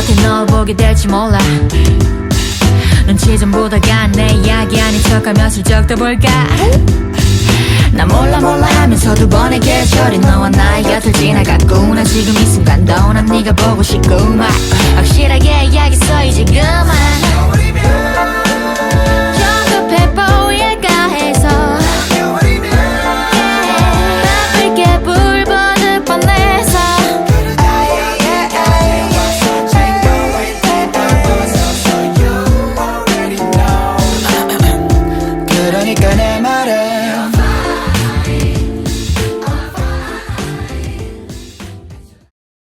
어떻게 널 보게 될지 몰라. 눈치 좀 보다가 내 이야기 아닌 척하며 슬쩍 떠볼까? 나 몰라 몰라 하면서 두 번의 계절이 너와 나의 곁을 지나갔구나. 지금 이 순간도 난 네가 보고 싶구만. 확실하게 이야기써 이제 내 말에